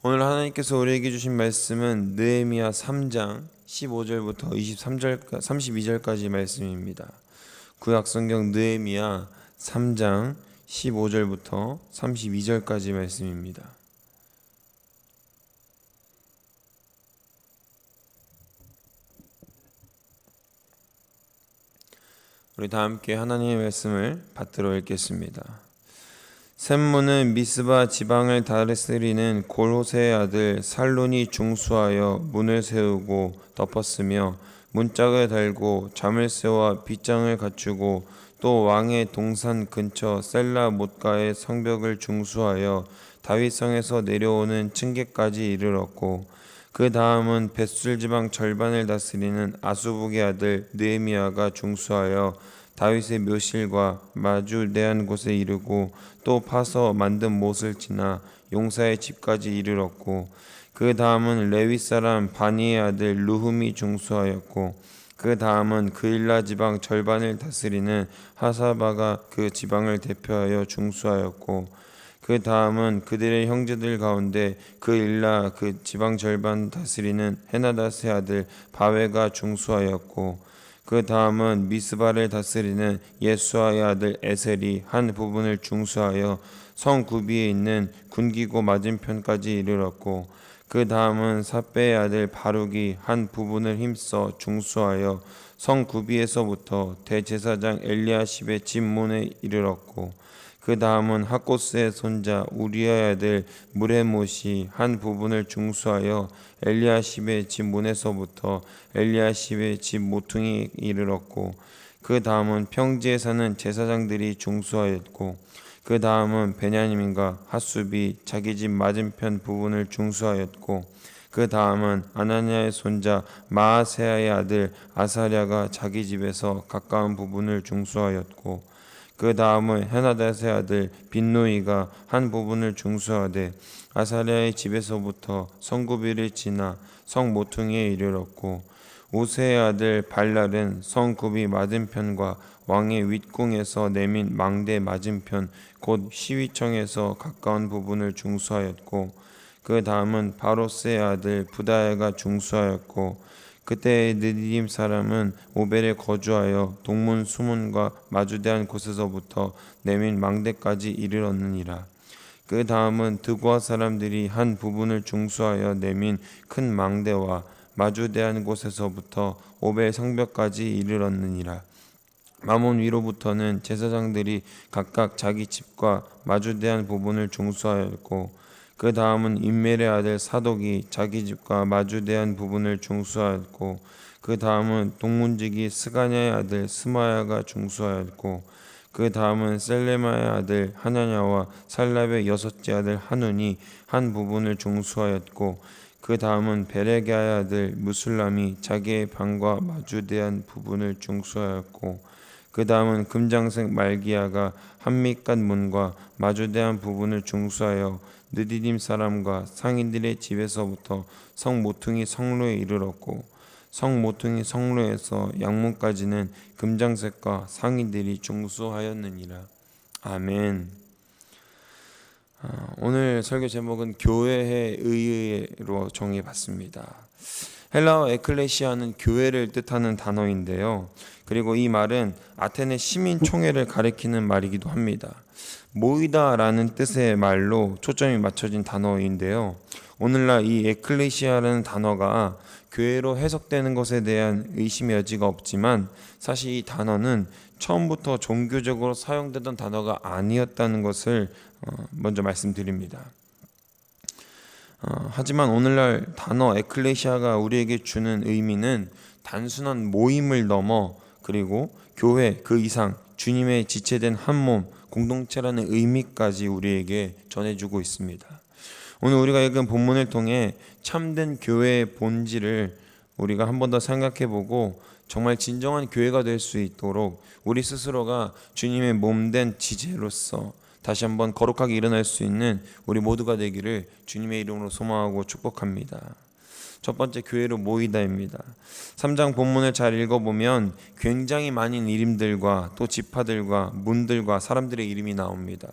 오늘 하나님께서 우리에게 주신 말씀은 느헤미야 3장 15절부터 23절 32절까지 말씀입니다. 구약 성경 느헤미야 3장 15절부터 32절까지 말씀입니다. 우리 다 함께 하나님의 말씀을 받들어 읽겠습니다. 샘문은 미스바 지방을 다스리는 골호세의 아들 살론이 중수하여 문을 세우고 덮었으며 문짝을 달고 자물쇠와 빗장을 갖추고 또 왕의 동산 근처 셀라 못가의 성벽을 중수하여 다윗성에서 내려오는 층계까지 이르렀고 그 다음은 벳술 지방 절반을 다스리는 아수북의 아들 느헤미야가 중수하여 다윗의 묘실과 마주대한 곳에 이르고 또 파서 만든 못을 지나 용사의 집까지 이르렀고 그 다음은 레위 사람 바니의 아들 루흠이 중수하였고 그 다음은 그일라 지방 절반을 다스리는 하사바가 그 지방을 대표하여 중수하였고 그 다음은 그들의 형제들 가운데 그 일라 그 지방 절반 다스리는 헤나다스의 아들 바웨가 중수하였고 그 다음은 미스바를 다스리는 예수아의 아들 에셀이 한 부분을 중수하여 성 구비에 있는 군기고 맞은편까지 이르렀고 그 다음은 사배의 아들 바룩이 한 부분을 힘써 중수하여 성 구비에서부터 대제사장 엘리야십의 집문에 이르렀고 그 다음은 하코스의 손자 우리아의 아들 무레못이 한 부분을 중수하여 엘리야십의 집 문에서부터 엘리야십의 집 모퉁이 이르렀고 그 다음은 평지에 사는 제사장들이 중수하였고 그 다음은 베냐민과 하수비 자기 집 맞은편 부분을 중수하였고 그 다음은 아나니아의 손자 마아세아의 아들 아사랴가 자기 집에서 가까운 부분을 중수하였고 그 다음은 헤나다스의 아들 빈노이가 한 부분을 중수하되 아사랴의 집에서부터 성구비를 지나 성 모퉁이에 이르렀고 우세의 아들 발랄은 성구비 맞은편과 왕의 윗궁에서 내민 망대 맞은편 곧 시위청에서 가까운 부분을 중수하였고 그 다음은 바로스의 아들 부다야가 중수하였고 그때 느디딤 사람은 오벨에 거주하여 동문 수문과 마주대한 곳에서부터 내민 망대까지 이르렀느니라. 그 다음은 드고아 사람들이 한 부분을 중수하여 내민 큰 망대와 마주대한 곳에서부터 오벨 성벽까지 이르렀느니라. 마몬 위로부터는 제사장들이 각각 자기 집과 마주대한 부분을 중수하였고 그 다음은 인멜의 아들 사독이 자기 집과 마주대한 부분을 중수하였고 그 다음은 동문지기 스가냐의 아들 스마야가 중수하였고 그 다음은 셀레마의 아들 하냐냐와 살랍의 여섯째 아들 하눈이 한 부분을 중수하였고 그 다음은 베레게의 아들 무슬람이 자기의 방과 마주대한 부분을 중수하였고 그 다음은 금장색 말기야가 한밑간 문과 마주대한 부분을 중수하여 느디딤 사람과 상인들의 집에서부터 성 모퉁이 성로에 이르렀고 성 모퉁이 성로에서 양문까지는 금장색과 상인들이 중수하였느니라. 아멘. 아, 오늘 설교 제목은 교회의 의의로 정해봤습니다. 헬라어 에클레시아는 교회를 뜻하는 단어인데요. 그리고 이 말은 아테네 시민 총회를 가리키는 말이기도 합니다. 모이다라는 뜻의 말로 초점이 맞춰진 단어인데요. 오늘날 이 에클레시아라는 단어가 교회로 해석되는 것에 대한 의심의 여지가 없지만 사실 이 단어는 처음부터 종교적으로 사용되던 단어가 아니었다는 것을 어, 먼저 말씀드립니다. 어, 하지만 오늘날 단어 에클레시아가 우리에게 주는 의미는 단순한 모임을 넘어 그리고 교회 그 이상 주님의 지체된 한 몸 공동체라는 의미까지 우리에게 전해주고 있습니다. 오늘 우리가 읽은 본문을 통해 참된 교회의 본질을 우리가 한 번 더 생각해보고 정말 진정한 교회가 될 수 있도록 우리 스스로가 주님의 몸된 지체로서 다시 한번 거룩하게 일어날 수 있는 우리 모두가 되기를 주님의 이름으로 소망하고 축복합니다. 첫 번째 교회로 모이다입니다. 3장 본문을 잘 읽어보면 굉장히 많은 이름들과 또 지파들과 문들과 사람들의 이름이 나옵니다.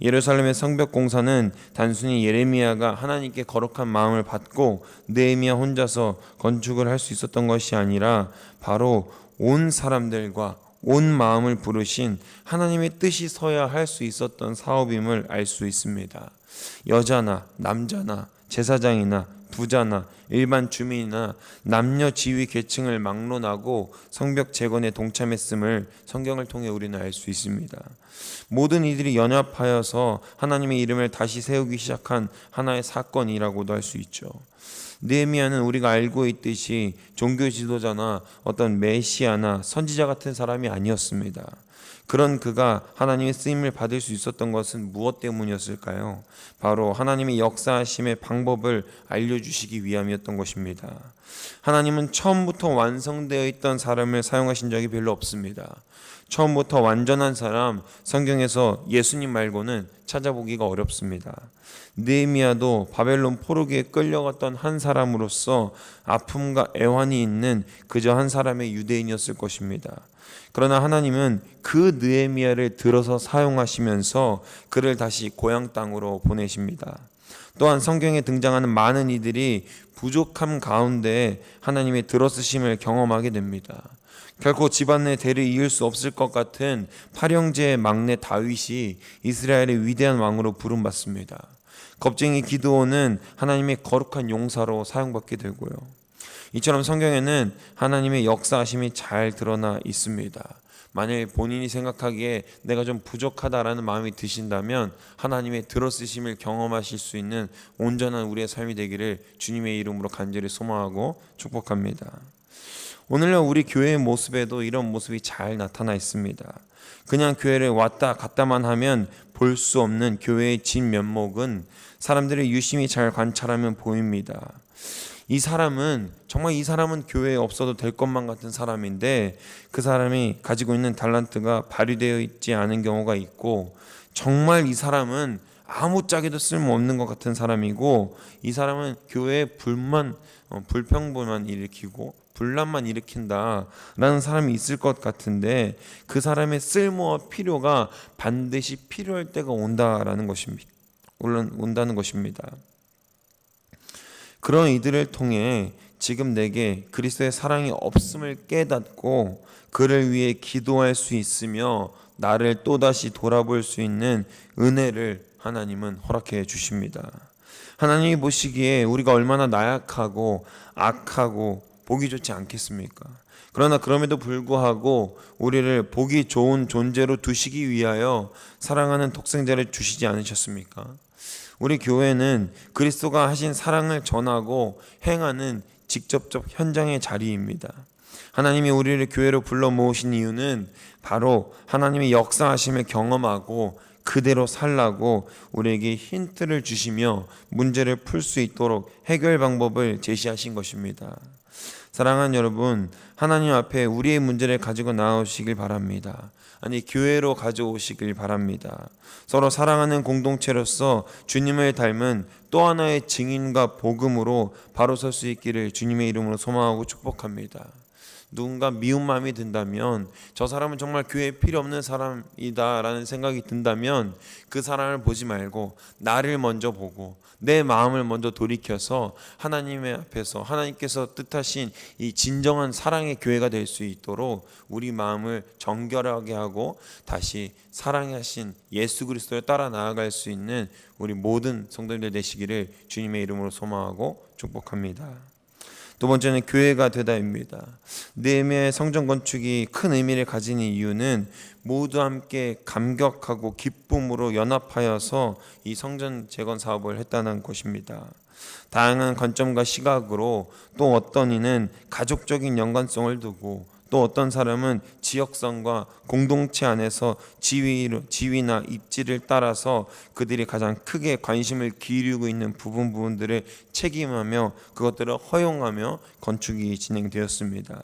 예루살렘의 성벽 공사는 단순히 예레미야가 하나님께 거룩한 마음을 받고 느헤미야 혼자서 건축을 할 수 있었던 것이 아니라 바로 온 사람들과 온 마음을 부르신 하나님의 뜻이 서야 할 수 있었던 사업임을 알 수 있습니다. 여자나 남자나 제사장이나 부자나 일반 주민이나 남녀 지위 계층을 막론하고 성벽 재건에 동참했음을 성경을 통해 우리는 알 수 있습니다. 모든 이들이 연합하여서 하나님의 이름을 다시 세우기 시작한 하나의 사건이라고도 할 수 있죠. 느헤미야는 우리가 알고 있듯이 종교 지도자나 어떤 메시아나 선지자 같은 사람이 아니었습니다. 그런 그가 하나님의 쓰임을 받을 수 있었던 것은 무엇 때문이었을까요? 바로 하나님의 역사하심의 방법을 알려주시기 위함이었던 것입니다. 하나님은 처음부터 완성되어 있던 사람을 사용하신 적이 별로 없습니다. 처음부터 완전한 사람 성경에서 예수님 말고는 찾아보기가 어렵습니다. 느헤미야도 바벨론 포로기에 끌려갔던 한 사람으로서 아픔과 애환이 있는 그저 한 사람의 유대인이었을 것입니다. 그러나 하나님은 그 느헤미야를 들어서 사용하시면서 그를 다시 고향 땅으로 보내십니다. 또한 성경에 등장하는 많은 이들이 부족함 가운데 하나님의 들어쓰심을 경험하게 됩니다. 결코 집안의 대를 이을 수 없을 것 같은 팔형제의 막내 다윗이 이스라엘의 위대한 왕으로 부름받습니다. 겁쟁이 기드온은 하나님의 거룩한 용사로 사용받게 되고요. 이처럼 성경에는 하나님의 역사하심이 잘 드러나 있습니다. 만일 본인이 생각하기에 내가 좀 부족하다라는 마음이 드신다면 하나님의 들어쓰심을 경험하실 수 있는 온전한 우리의 삶이 되기를 주님의 이름으로 간절히 소망하고 축복합니다. 오늘날 우리 교회의 모습에도 이런 모습이 잘 나타나 있습니다. 그냥 교회를 왔다 갔다만 하면 볼 수 없는 교회의 진면목은 사람들이 유심히 잘 관찰하면 보입니다. 이 사람은 정말 이 사람은 교회에 없어도 될 것만 같은 사람인데 그 사람이 가지고 있는 달란트가 발휘되어 있지 않은 경우가 있고 정말 이 사람은 아무짝에도 쓸모없는 것 같은 사람이고 이 사람은 교회에 불만 어, 불평불만 일으키고 분란만 일으킨다라는 사람이 있을 것 같은데 그 사람의 쓸모와 필요가 반드시 필요할 때가 온다라는 것입니다. 온다는 것입니다. 그런 이들을 통해 지금 내게 그리스도의 사랑이 없음을 깨닫고 그를 위해 기도할 수 있으며 나를 또다시 돌아볼 수 있는 은혜를 하나님은 허락해 주십니다. 하나님이 보시기에 우리가 얼마나 나약하고 악하고 보기 좋지 않겠습니까? 그러나 그럼에도 불구하고 우리를 보기 좋은 존재로 두시기 위하여 사랑하는 독생자를 주시지 않으셨습니까? 우리 교회는 그리스도가 하신 사랑을 전하고 행하는 직접적 현장의 자리입니다. 하나님이 우리를 교회로 불러 모으신 이유는 바로 하나님의 역사하심을 경험하고 그대로 살라고 우리에게 힌트를 주시며 문제를 풀 수 있도록 해결 방법을 제시하신 것입니다. 사랑하는 여러분, 하나님 앞에 우리의 문제를 가지고 나오시길 바랍니다. 아니 교회로 가져오시길 바랍니다. 서로 사랑하는 공동체로서 주님을 닮은 또 하나의 증인과 복음으로 바로 설 수 있기를 주님의 이름으로 소망하고 축복합니다. 누군가 미운 마음이 든다면 저 사람은 정말 교회에 필요 없는 사람이다라는 생각이 든다면 그 사람을 보지 말고 나를 먼저 보고 내 마음을 먼저 돌이켜서 하나님의 앞에서 하나님께서 뜻하신 이 진정한 사랑의 교회가 될 수 있도록 우리 마음을 정결하게 하고 다시 사랑하신 예수 그리스도를 따라 나아갈 수 있는 우리 모든 성도님들 되시기를 주님의 이름으로 소망하고 축복합니다. 두 번째는 교회가 되다입니다. 네미의 성전 건축이 큰 의미를 가진 이유는 모두 함께 감격하고 기쁨으로 연합하여서 이 성전 재건 사업을 했다는 것입니다. 다양한 관점과 시각으로 또 어떤 이는 가족적인 연관성을 두고 또 어떤 사람은 지역성과 공동체 안에서 지위, 지위나 입지를 따라서 그들이 가장 크게 관심을 기울이고 있는 부분 부분들을 책임하며 그것들을 허용하며 건축이 진행되었습니다.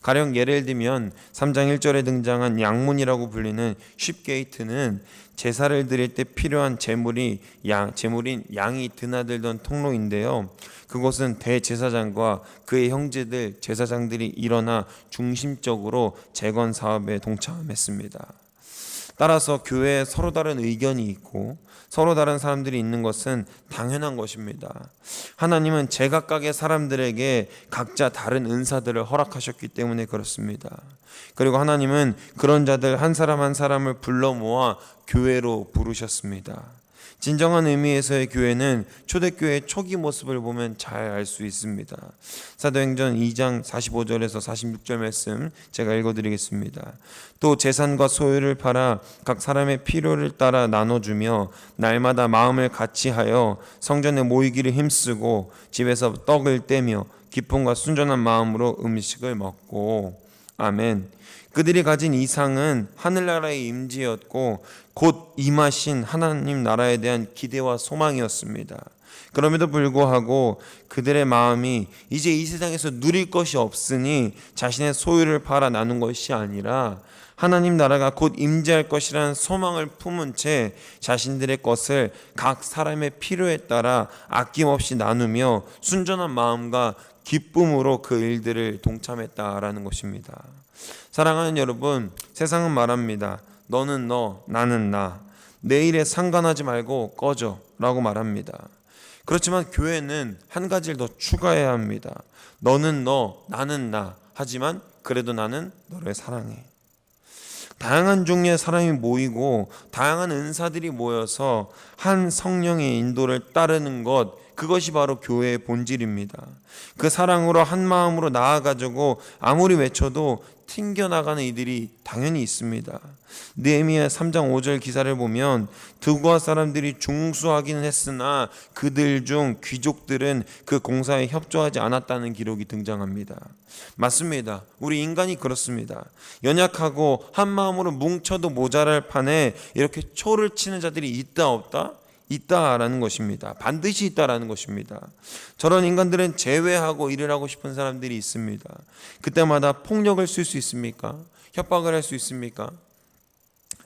가령 예를 들면 3장 1절에 등장한 양문이라고 불리는 쉽게이트는 제사를 드릴 때 필요한 제물이 양 제물인 양이 드나들던 통로인데요. 그곳은 대제사장과 그의 형제들 제사장들이 일어나 중심적으로 재건 사업에 동참했습니다. 따라서 교회에 서로 다른 의견이 있고 서로 다른 사람들이 있는 것은 당연한 것입니다. 하나님은 제각각의 사람들에게 각자 다른 은사들을 허락하셨기 때문에 그렇습니다. 그리고 하나님은 그런 자들 한 사람 한 사람을 불러 모아 교회로 부르셨습니다. 진정한 의미에서의 교회는 초대교회의 초기 모습을 보면 잘 알 수 있습니다. 사도행전 2장 45절에서 46절 말씀 제가 읽어드리겠습니다. 또 재산과 소유를 팔아 각 사람의 필요를 따라 나눠주며 날마다 마음을 같이하여 성전에 모이기를 힘쓰고 집에서 떡을 떼며 기쁨과 순전한 마음으로 음식을 먹고 아멘. 그들이 가진 이상은 하늘나라의 임지였고 곧 임하신 하나님 나라에 대한 기대와 소망이었습니다. 그럼에도 불구하고 그들의 마음이 이제 이 세상에서 누릴 것이 없으니 자신의 소유를 팔아 나눈 것이 아니라 하나님 나라가 곧 임재할 것이라는 소망을 품은 채 자신들의 것을 각 사람의 필요에 따라 아낌없이 나누며 순전한 마음과 기쁨으로 그 일들을 동참했다라는 것입니다. 사랑하는 여러분, 세상은 말합니다. 너는 너, 나는 나. 내 일에 상관하지 말고 꺼져. 라고 말합니다. 그렇지만 교회는 한 가지를 더 추가해야 합니다. 너는 너, 나는 나. 하지만 그래도 나는 너를 사랑해. 다양한 종류의 사람이 모이고 다양한 은사들이 모여서 한 성령의 인도를 따르는 것 그것이 바로 교회의 본질입니다. 그 사랑으로 한 마음으로 나아가지고 아무리 외쳐도 튕겨 나가는 이들이 당연히 있습니다. 느헤미야 3장 5절 기사를 보면 드고아 사람들이 중수하기는 했으나 그들 중 귀족들은 그 공사에 협조하지 않았다는 기록이 등장합니다. 맞습니다. 우리 인간이 그렇습니다. 연약하고 한 마음으로 뭉쳐도 모자랄 판에 이렇게 초를 치는 자들이 있다 없다? 있다라는 것입니다. 반드시 있다라는 것입니다. 저런 인간들은 제외하고 일을 하고 싶은 사람들이 있습니다. 그때마다 폭력을 쓸 수 있습니까? 협박을 할 수 있습니까?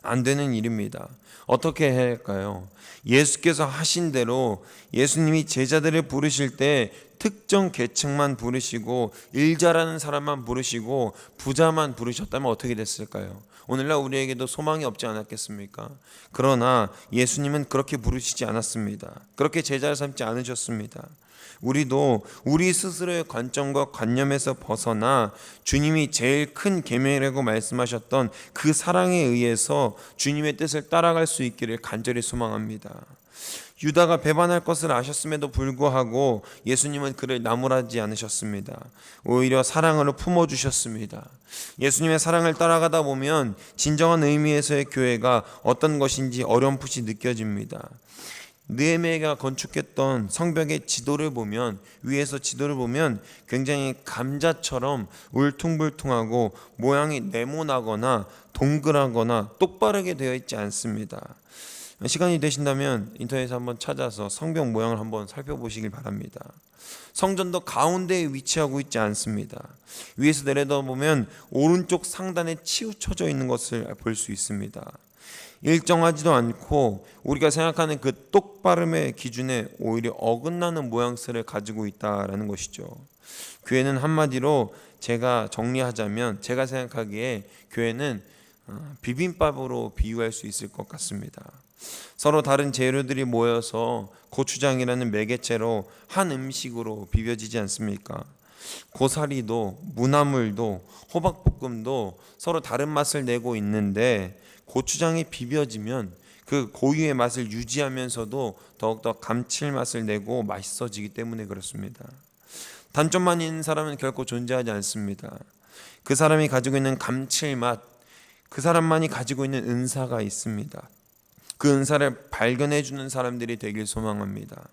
안 되는 일입니다. 어떻게 해야 할까요? 예수께서 하신 대로 예수님이 제자들을 부르실 때 특정 계층만 부르시고 일 잘하는 사람만 부르시고 부자만 부르셨다면 어떻게 됐을까요? 오늘날 우리에게도 소망이 없지 않았겠습니까? 그러나 예수님은 그렇게 부르시지 않았습니다. 그렇게 제자를 삼지 않으셨습니다. 우리도 우리 스스로의 관점과 관념에서 벗어나 주님이 제일 큰 계명이라고 말씀하셨던 그 사랑에 의해서 주님의 뜻을 따라갈 수 있기를 간절히 소망합니다. 유다가 배반할 것을 아셨음에도 불구하고 예수님은 그를 나무라지 않으셨습니다. 오히려 사랑으로 품어 주셨습니다. 예수님의 사랑을 따라가다 보면 진정한 의미에서의 교회가 어떤 것인지 어렴풋이 느껴집니다. 느헤미야가 건축했던 성벽의 지도를 보면 위에서 지도를 보면 굉장히 감자처럼 울퉁불퉁하고 모양이 네모나거나 동그라거나 똑바르게 되어 있지 않습니다. 시간이 되신다면 인터넷에 한번 찾아서 성벽 모양을 한번 살펴보시길 바랍니다. 성전도 가운데에 위치하고 있지 않습니다. 위에서 내려다보면 오른쪽 상단에 치우쳐져 있는 것을 볼 수 있습니다. 일정하지도 않고 우리가 생각하는 그 똑바름의 기준에 오히려 어긋나는 모양새를 가지고 있다라는 것이죠. 교회는 한마디로 제가 정리하자면 제가 생각하기에 교회는 어, 비빔밥으로 비유할 수 있을 것 같습니다. 서로 다른 재료들이 모여서 고추장이라는 매개체로 한 음식으로 비벼지지 않습니까? 고사리도 무나물도 호박볶음도 서로 다른 맛을 내고 있는데 고추장이 비벼지면 그 고유의 맛을 유지하면서도 더욱더 감칠맛을 내고 맛있어지기 때문에 그렇습니다. 단점만 있는 사람은 결코 존재하지 않습니다. 그 사람이 가지고 있는 감칠맛, 그 사람만이 가지고 있는 은사가 있습니다. 그 은사를 발견해 주는 사람들이 되길 소망합니다.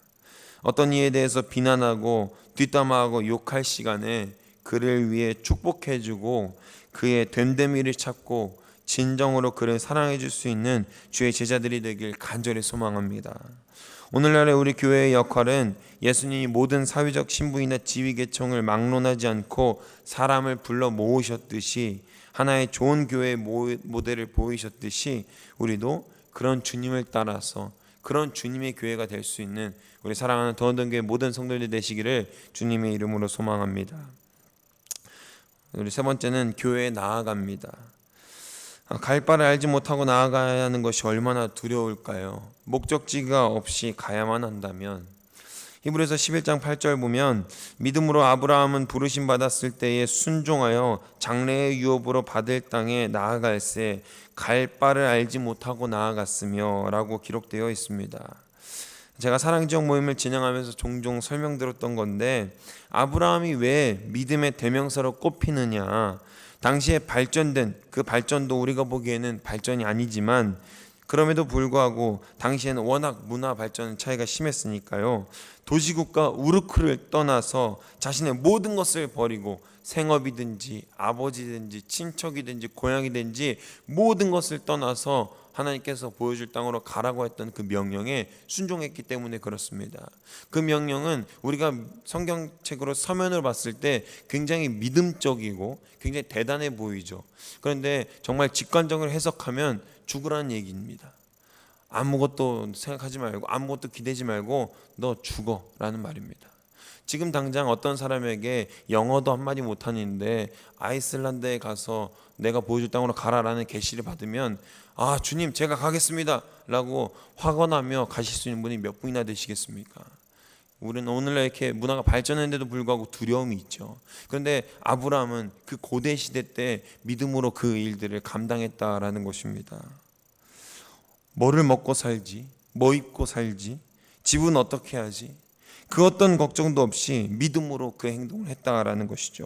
어떤 이에 대해서 비난하고 뒷담화하고 욕할 시간에 그를 위해 축복해 주고 그의 됨됨이를 찾고 진정으로 그를 사랑해 줄 수 있는 주의 제자들이 되길 간절히 소망합니다. 오늘날의 우리 교회의 역할은 예수님이 모든 사회적 신분이나 지위 계층을 막론하지 않고 사람을 불러 모으셨듯이 하나의 좋은 교회의 모- 모델을 보이셨듯이 우리도 그런 주님을 따라서 그런 주님의 교회가 될 수 있는 우리 사랑하는 더원던 교회 모든 성도들 되시기를 주님의 이름으로 소망합니다. 우리 세 번째는 교회에 나아갑니다. 아, 갈 바를 알지 못하고 나아가야 하는 것이 얼마나 두려울까요? 목적지가 없이 가야만 한다면 히브리서 11장 8절 보면 믿음으로 아브라함은 부르심 받았을 때에 순종하여 장래의 유업으로 받을 땅에 나아갈새 갈 바를 알지 못하고 나아갔으며라고 기록되어 있습니다. 제가 사랑 지역 모임을 진행하면서 종종 설명드렸던 건데 아브라함이 왜 믿음의 대명사로 꼽히느냐 당시에 발전된 그 발전도 우리가 보기에는 발전이 아니지만 그럼에도 불구하고 당시에는 워낙 문화 발전 차이가 심했으니까요. 도시국가 우르크를 떠나서 자신의 모든 것을 버리고 생업이든지 아버지든지 친척이든지 고향이든지 모든 것을 떠나서 하나님께서 보여줄 땅으로 가라고 했던 그 명령에 순종했기 때문에 그렇습니다. 그 명령은 우리가 성경책으로 서면을 봤을 때 굉장히 믿음적이고 굉장히 대단해 보이죠. 그런데 정말 직관적으로 해석하면 죽으라는 얘기입니다. 아무것도 생각하지 말고 아무것도 기대지 말고 너 죽어라는 말입니다. 지금 당장 어떤 사람에게 영어도 한마디 못하는데 아이슬란드에 가서 내가 보여줄 땅으로 가라라는 계시를 받으면 아 주님 제가 가겠습니다라고 확언하며 가실 수 있는 분이 몇 분이나 되시겠습니까? 우리는 오늘날 이렇게 문화가 발전했는데도 불구하고 두려움이 있죠. 그런데 아브라함은 그 고대 시대 때 믿음으로 그 일들을 감당했다라는 것입니다. 뭐를 먹고 살지, 뭐 입고 살지, 집은 어떻게 하지, 그 어떤 걱정도 없이 믿음으로 그 행동을 했다라는 것이죠.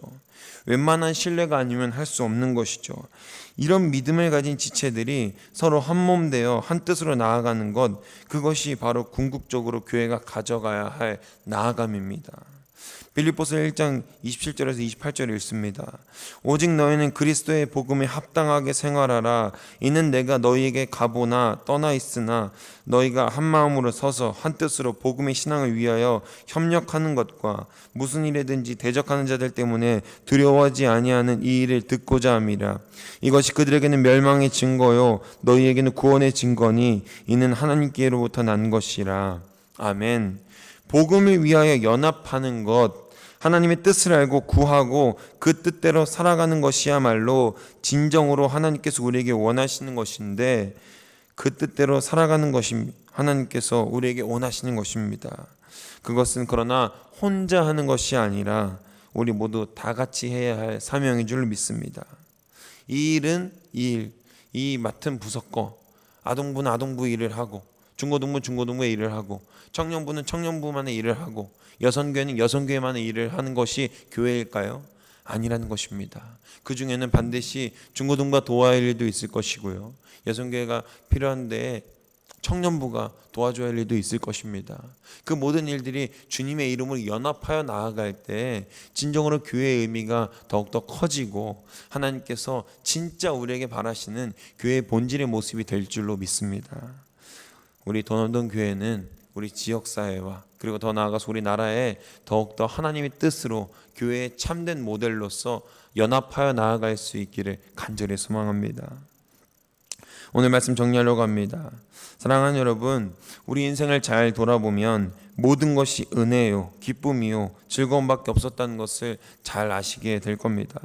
웬만한 신뢰가 아니면 할 수 없는 것이죠. 이런 믿음을 가진 지체들이 서로 한몸 되어 한 뜻으로 나아가는 것, 그것이 바로 궁극적으로 교회가 가져가야 할 나아감입니다. 빌립보서 1장 27절에서 28절 읽습니다. 오직 너희는 그리스도의 복음에 합당하게 생활하라. 이는 내가 너희에게 가보나 떠나 있으나 너희가 한 마음으로 서서 한 뜻으로 복음의 신앙을 위하여 협력하는 것과 무슨 일에든지 대적하는 자들 때문에 두려워하지 아니하는 이 일을 듣고자 함이라. 이것이 그들에게는 멸망의 증거요 너희에게는 구원의 증거니 이는 하나님께로부터 난 것이라. 아멘. 복음을 위하여 연합하는 것 하나님의 뜻을 알고 구하고 그 뜻대로 살아가는 것이야말로 진정으로 하나님께서 우리에게 원하시는 것인데 그 뜻대로 살아가는 것이 하나님께서 우리에게 원하시는 것입니다. 그것은 그러나 혼자 하는 것이 아니라 우리 모두 다 같이 해야 할 사명인 줄 믿습니다. 이 일은 이 일, 이 맡은 부서 거, 아동부는 아동부 일을 하고 중고등부 중고등부의 일을 하고 청년부는 청년부만의 일을 하고 여성교회는 여성교회만의 일을 하는 것이 교회일까요? 아니라는 것입니다. 그 중에는 반드시 중고등부가 도와야 할 일도 있을 것이고요. 여성교회가 필요한데 청년부가 도와줘야 할 일도 있을 것입니다. 그 모든 일들이 주님의 이름으로 연합하여 나아갈 때 진정으로 교회의 의미가 더욱더 커지고 하나님께서 진짜 우리에게 바라시는 교회의 본질의 모습이 될 줄로 믿습니다. 우리 도남동 교회는 우리 지역 사회와 그리고 더 나아가서 우리 나라에 더욱더 하나님의 뜻으로 교회의 참된 모델로서 연합하여 나아갈 수 있기를 간절히 소망합니다. 오늘 말씀 정리하려고 합니다. 사랑하는 여러분, 우리 인생을 잘 돌아보면 모든 것이 은혜요, 기쁨이요, 즐거움밖에 없었다는 것을 잘 아시게 될 겁니다.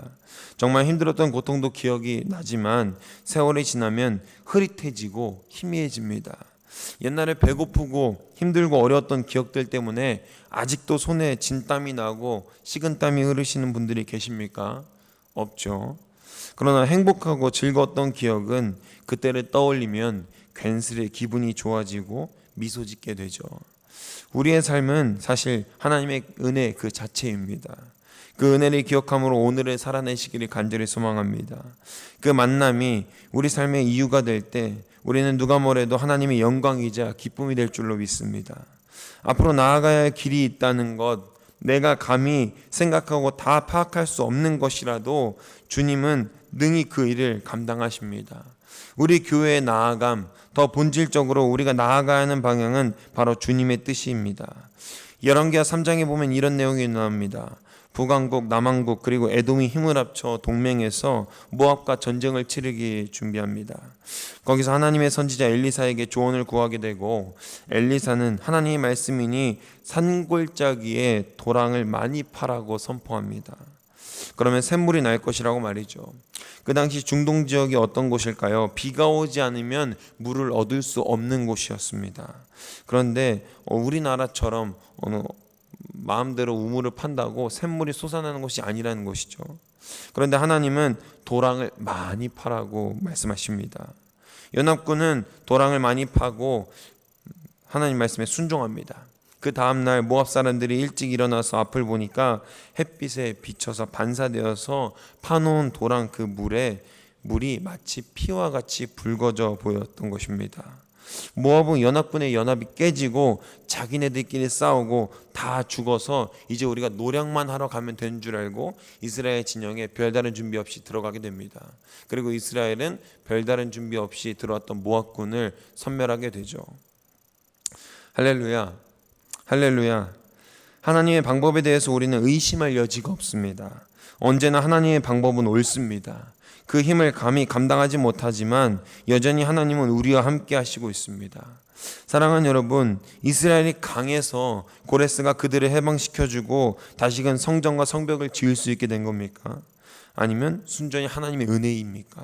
정말 힘들었던 고통도 기억이 나지만 세월이 지나면 흐릿해지고 희미해집니다. 옛날에 배고프고 힘들고 어려웠던 기억들 때문에 아직도 손에 진땀이 나고 식은땀이 흐르시는 분들이 계십니까? 없죠. 그러나 행복하고 즐거웠던 기억은 그때를 떠올리면 괜스레 기분이 좋아지고 미소 짓게 되죠. 우리의 삶은 사실 하나님의 은혜 그 자체입니다. 그 은혜를 기억함으로 오늘을 살아내시기를 간절히 소망합니다. 그 만남이 우리 삶의 이유가 될 때 우리는 누가 뭐래도 하나님의 영광이자 기쁨이 될 줄로 믿습니다. 앞으로 나아가야 할 길이 있다는 것, 내가 감히 생각하고 다 파악할 수 없는 것이라도 주님은 능히 그 일을 감당하십니다. 우리 교회의 나아감, 더 본질적으로 우리가 나아가야 하는 방향은 바로 주님의 뜻입니다. 열왕기하 3장에 보면 이런 내용이 나옵니다. 북왕국, 남왕국 그리고 에돔이 힘을 합쳐 동맹해서 모압과 전쟁을 치르기 준비합니다. 거기서 하나님의 선지자 엘리사에게 조언을 구하게 되고 엘리사는 하나님의 말씀이니 산골짜기에 도랑을 많이 파라고 선포합니다. 그러면 샘물이 날 것이라고 말이죠. 그 당시 중동 지역이 어떤 곳일까요? 비가 오지 않으면 물을 얻을 수 없는 곳이었습니다. 그런데 어, 우리나라처럼 어느 마음대로 우물을 판다고 샘물이 솟아나는 것이 아니라는 것이죠. 그런데 하나님은 도랑을 많이 파라고 말씀하십니다. 연합군은 도랑을 많이 파고 하나님 말씀에 순종합니다. 그 다음 날 모압 사람들이 일찍 일어나서 앞을 보니까 햇빛에 비쳐서 반사되어서 파놓은 도랑 그 물에 물이 마치 피와 같이 붉어져 보였던 것입니다. 모압은 연합군의 연합이 깨지고 자기네들끼리 싸우고 다 죽어서 이제 우리가 노력만 하러 가면 되는 줄 알고 이스라엘 진영에 별다른 준비 없이 들어가게 됩니다. 그리고 이스라엘은 별다른 준비 없이 들어왔던 모압군을 섬멸하게 되죠. 할렐루야. 할렐루야. 하나님의 방법에 대해서 우리는 의심할 여지가 없습니다. 언제나 하나님의 방법은 옳습니다. 그 힘을 감히 감당하지 못하지만 여전히 하나님은 우리와 함께 하시고 있습니다. 사랑하는 여러분, 이스라엘이 강해서 고레스가 그들을 해방시켜주고 다시금 성전과 성벽을 지을 수 있게 된 겁니까? 아니면 순전히 하나님의 은혜입니까?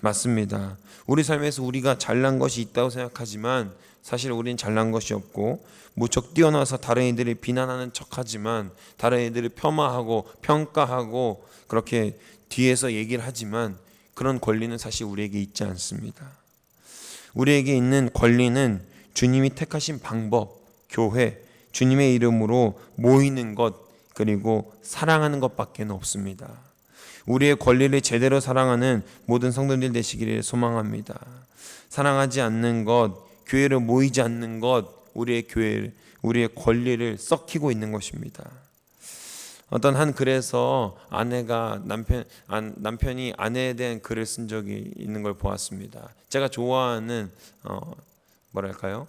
맞습니다. 우리 삶에서 우리가 잘난 것이 있다고 생각하지만 사실 우리는 잘난 것이 없고 무척 뛰어나서 다른 이들이 비난하는 척하지만 다른 이들을 폄하하고 평가하고 그렇게 뒤에서 얘기를 하지만 그런 권리는 사실 우리에게 있지 않습니다. 우리에게 있는 권리는 주님이 택하신 방법, 교회, 주님의 이름으로 모이는 것 그리고 사랑하는 것밖에 없습니다. 우리의 권리를 제대로 사랑하는 모든 성도들 되시기를 소망합니다. 사랑하지 않는 것, 교회로 모이지 않는 것, 우리의 교회, 우리의 권리를 썩히고 있는 것입니다. 어떤 한 글에서 아내가 남편 안, 남편이 아내에 대한 글을 쓴 적이 있는 걸 보았습니다. 제가 좋아하는 어, 뭐랄까요?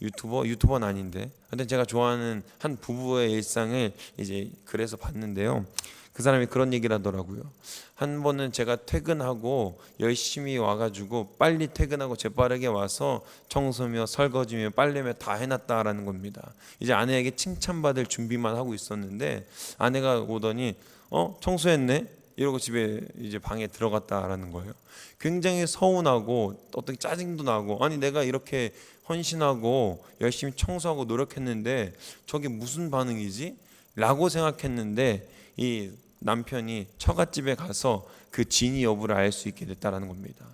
유튜버 유튜버는 아닌데, 근데 제가 좋아하는 한 부부의 일상을 이제 글에서 봤는데요. 그 사람이 그런 얘기를 하더라고요. 한 번은 제가 퇴근하고 열심히 와가지고 빨리 퇴근하고 재빠르게 와서 청소며 설거지며 빨래며 다 해놨다라는 겁니다. 이제 아내에게 칭찬받을 준비만 하고 있었는데 아내가 오더니 어 청소했네 이러고 집에 이제 방에 들어갔다라는 거예요. 굉장히 서운하고 어떻게 짜증도 나고 아니 내가 이렇게 헌신하고 열심히 청소하고 노력했는데 저게 무슨 반응이지? 라고 생각했는데 이 남편이 처갓집에 가서 그 진위 여부를 알 수 있게 됐다라는 겁니다.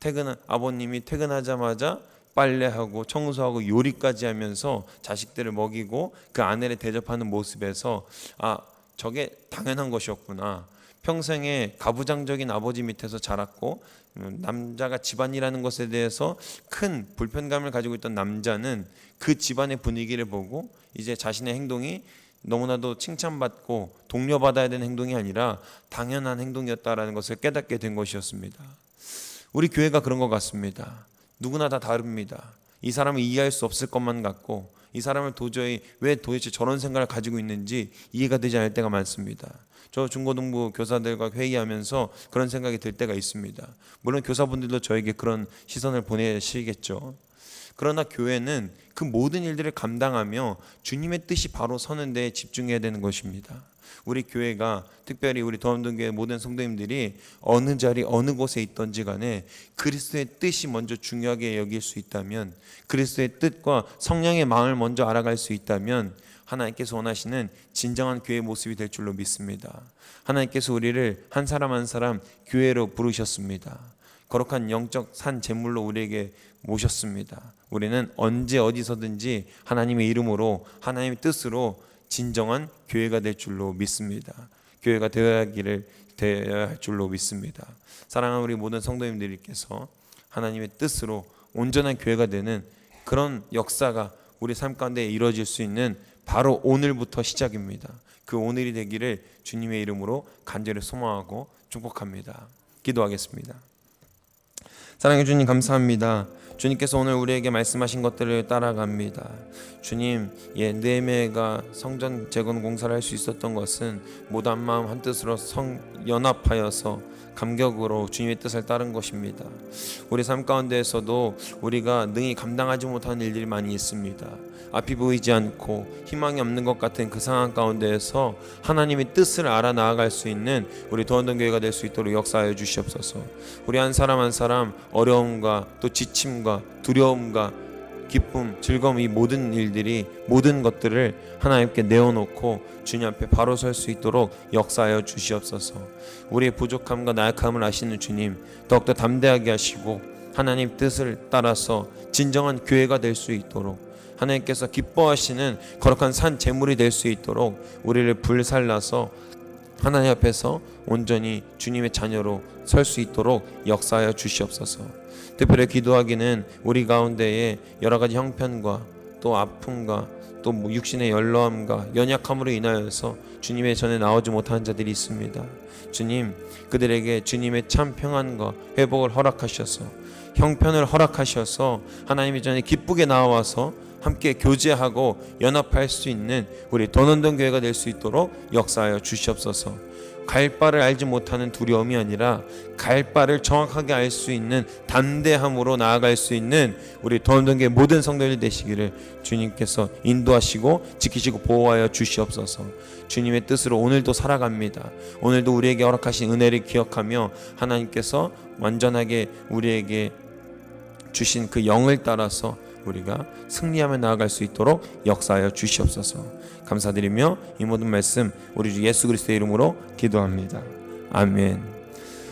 퇴근 아버님이 퇴근하자마자 빨래하고 청소하고 요리까지 하면서 자식들을 먹이고 그 아내를 대접하는 모습에서 아 저게 당연한 것이었구나. 평생에 가부장적인 아버지 밑에서 자랐고 음, 남자가 집안이라는 것에 대해서 큰 불편감을 가지고 있던 남자는 그 집안의 분위기를 보고 이제 자신의 행동이 너무나도 칭찬받고 독려받아야 되는 행동이 아니라 당연한 행동이었다라는 것을 깨닫게 된 것이었습니다. 우리 교회가 그런 것 같습니다. 누구나 다 다릅니다. 이 사람을 이해할 수 없을 것만 같고 이 사람을 도저히 왜 도대체 저런 생각을 가지고 있는지 이해가 되지 않을 때가 많습니다. 저 중고등부 교사들과 회의하면서 그런 생각이 들 때가 있습니다. 물론 교사분들도 저에게 그런 시선을 보내시겠죠. 그러나 교회는 그 모든 일들을 감당하며 주님의 뜻이 바로 서는 데 집중해야 되는 것입니다. 우리 교회가 특별히 우리 도암동교회 모든 성도님들이 어느 자리 어느 곳에 있던지 간에 그리스도의 뜻이 먼저 중요하게 여길 수 있다면 그리스도의 뜻과 성령의 마음을 먼저 알아갈 수 있다면 하나님께서 원하시는 진정한 교회 모습이 될 줄로 믿습니다. 하나님께서 우리를 한 사람 한 사람 교회로 부르셨습니다. 거룩한 영적 산 제물로 우리에게 모셨습니다. 우리는 언제 어디서든지 하나님의 이름으로 하나님의 뜻으로 진정한 교회가 될 줄로 믿습니다. 교회가 되어야 하기를 되어야 할 줄로 믿습니다. 사랑하는 우리 모든 성도님들께서 하나님의 뜻으로 온전한 교회가 되는 그런 역사가 우리 삶 가운데 이루어질 수 있는 바로 오늘부터 시작입니다. 그 오늘이 되기를 주님의 이름으로 간절히 소망하고 축복합니다. 기도하겠습니다. 사랑해 주님 감사합니다. 주님께서 오늘 우리에게 말씀하신 것들을 따라갑니다. 주님, 예, 느헤미야가 성전 재건 공사를 할 수 있었던 것은 한 마음 한 뜻으로 성 연합하여서 감격으로 주님의 뜻을 따른 것입니다. 우리 삶 가운데에서도 우리가 능히 감당하지 못하는 일들이 많이 있습니다. 앞이 보이지 않고 희망이 없는 것 같은 그 상황 가운데에서 하나님의 뜻을 알아 나아갈 수 있는 우리 도원동 교회가 될 수 있도록 역사하여 주시옵소서. 우리 한 사람 한 사람 어려움과 또 지침과 두려움과 기쁨, 즐거움 이 모든 일들이 모든 것들을 하나님께 내어놓고 주님 앞에 바로 설 수 있도록 역사하여 주시옵소서. 우리의 부족함과 나약함을 아시는 주님 더욱더 담대하게 하시고 하나님 뜻을 따라서 진정한 교회가 될 수 있도록 하나님께서 기뻐하시는 거룩한 산 제물이 될 수 있도록 우리를 불살라서 하나님 앞에서 온전히 주님의 자녀로 설 수 있도록 역사하여 주시옵소서. 특별히 기도하기는 우리 가운데에 여러 가지 형편과 또 아픔과 또뭐 육신의 연로함과 연약함으로 인하여서 주님의 전에 나오지 못한 자들이 있습니다. 주님 그들에게 주님의 참 평안과 회복을 허락하셔서 형편을 허락하셔서 하나님의 전에 기쁘게 나와서 함께 교제하고 연합할 수 있는 우리 돈원동 교회가 될 수 있도록 역사하여 주시옵소서. 갈 바를 알지 못하는 두려움이 아니라 갈 바를 정확하게 알 수 있는 담대함으로 나아갈 수 있는 우리 돈원동교회 모든 성도들 되시기를 주님께서 인도하시고 지키시고 보호하여 주시옵소서. 주님의 뜻으로 오늘도 살아갑니다. 오늘도 우리에게 허락하신 은혜를 기억하며 하나님께서 완전하게 우리에게 주신 그 영을 따라서 우리가 승리하며 나아갈 수 있도록 역사하여 주시옵소서. 감사드리며 이 모든 말씀 우리 주 예수 그리스도의 이름으로 기도합니다. 아멘.